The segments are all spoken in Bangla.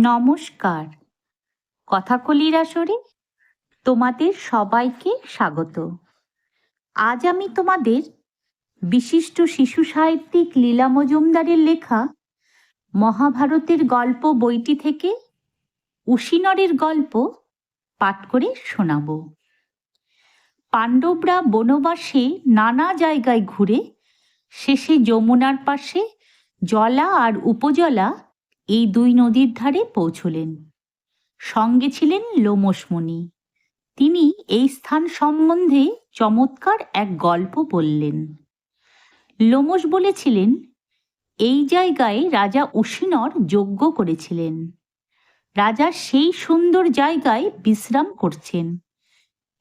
নমস্কার। কথাকলির আসরে তোমাদের সবাইকে স্বাগত। আজ আমি তোমাদের বিশিষ্ট শিশু সাহিত্যিক লীলা মজুমদারের লেখা মহাভারতের গল্প বইটি থেকে উশিনরের গল্প পাঠ করে শোনাব। পাণ্ডবরা বনবাসে নানা জায়গায় ঘুরে, শেষে যমুনার পাশে জলা আর উপজলা এই দুই নদীর ধারে পৌঁছলেন। সঙ্গে ছিলেন লোমসমণি তিনি এই স্থান সম্বন্ধে চমৎকার এক গল্প বললেন। লোমস বলেছিলেন, এই জায়গায় রাজা উশিনর যজ্ঞ করেছিলেন। রাজা সেই সুন্দর জায়গায় বিশ্রাম করছেন।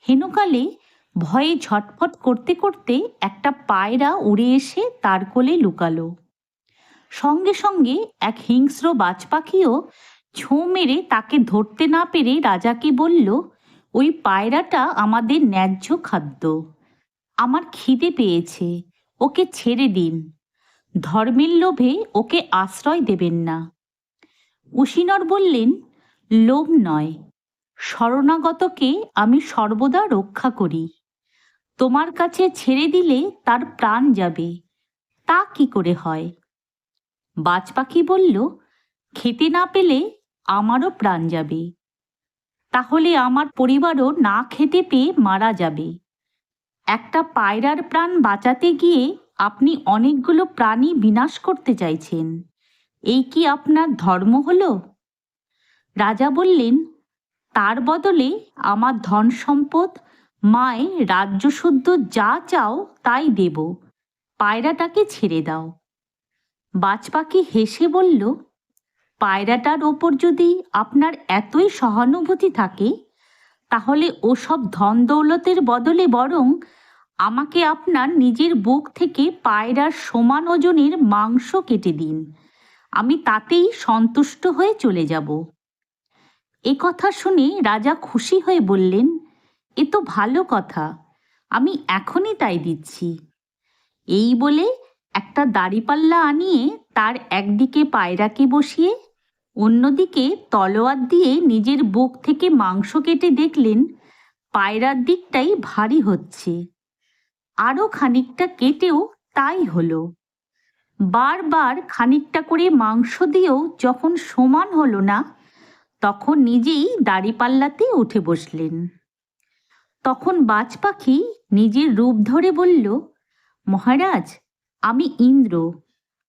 হেনকালে ভয়ে ঝটফট করতে করতে একটা পায়রা উড়ে এসে তার কোলে লুকালো। সঙ্গে সঙ্গে এক হিংস্র বাজ পাখিও ছোঁ মেরে তাকে ধরতে না পেরে রাজাকে বলল, ওই পায়রাটা আমাদের ন্যায্য খাদ্য। আমার খিদে পেয়েছে, ওকে ছেড়ে দিন। ধর্মের লোভে ওকে আশ্রয় দেবেন না। উশিনর বললেন, লোভ নয়। শরণাগতকে আমি সর্বদা রক্ষা করি। তোমার কাছে ছেড়ে দিলে তার প্রাণ যাবে। তা কি করে হয়? বাজ পাখি বলল, খেতে না পেলে আমারও প্রাণ যাবে। তাহলে আমার পরিবারও না খেতে পেয়ে মারা যাবে। একটা পায়রার প্রাণ বাঁচাতে গিয়ে আপনি অনেকগুলো প্রাণী বিনাশ করতে চাইছেন। এই কি আপনার ধর্ম হলো? রাজা বললেন, তার বদলে আমার ধন সম্পদ, মায় রাজ্যশুদ্ধ যা চাও তাই দেব। পায়রাটাকে ছেড়ে দাও। বাজ পাখি হেসে বলল, পায়রাটার ওপর যদি আপনার এতই সহানুভূতি থাকে, তাহলে ওসব ধন দৌলতের বদলে বরং আমাকে আপনার নিজের বুক থেকে পায়রার সমান ওজনের মাংস কেটে দিন। আমি তাতেই সন্তুষ্ট হয়ে চলে যাব। এ কথা শুনে রাজা খুশি হয়ে বললেন, এ তো ভালো কথা, আমি এখনই তাই দিচ্ছি। এই বলে একটা দাড়িপাল্লা আনিয়ে তার একদিকে পায়রাকে বসিয়ে, অন্যদিকে তলোয়ার দিয়ে নিজের বুক থেকে মাংস কেটে দেখলেন পায়রার দিকটাই ভারী হচ্ছে। আরও খানিকটা কেটেও তাই হলো। বারবার খানিকটা করে মাংস দিয়েও যখন সমান হলো না, তখন নিজেই দাড়িপাল্লাতে উঠে বসলেন। তখন বাজ পাখি নিজের রূপ ধরে বলল, মহারাজ আমি ইন্দ্র,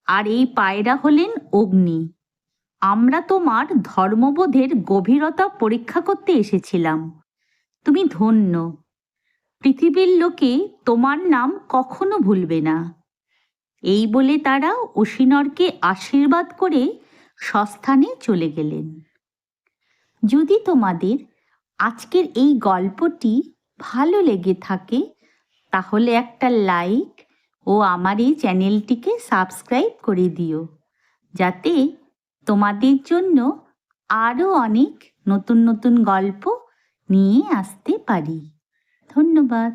আর এই পায়রা হলেন অগ্নি। আমরা তোমার ধর্মবোধের গভীরতা পরীক্ষা করতে এসেছিলাম। তুমি ধন্য। পৃথিবীর লোকে তোমার নাম কখনো ভুলবে না। এই বলে তারা অসিনরকে আশীর্বাদ করে সস্থানে চলে গেলেন। যদি তোমাদের আজকের এই গল্পটি ভালো লেগে থাকে, তাহলে একটা লাইক ও আমার এই চ্যানেলটিকে সাবস্ক্রাইব করে দিও। যাতে তোমাদের জন্য আরও অনেক নতুন নতুন গল্প নিয়ে আসতে পারি। ধন্যবাদ।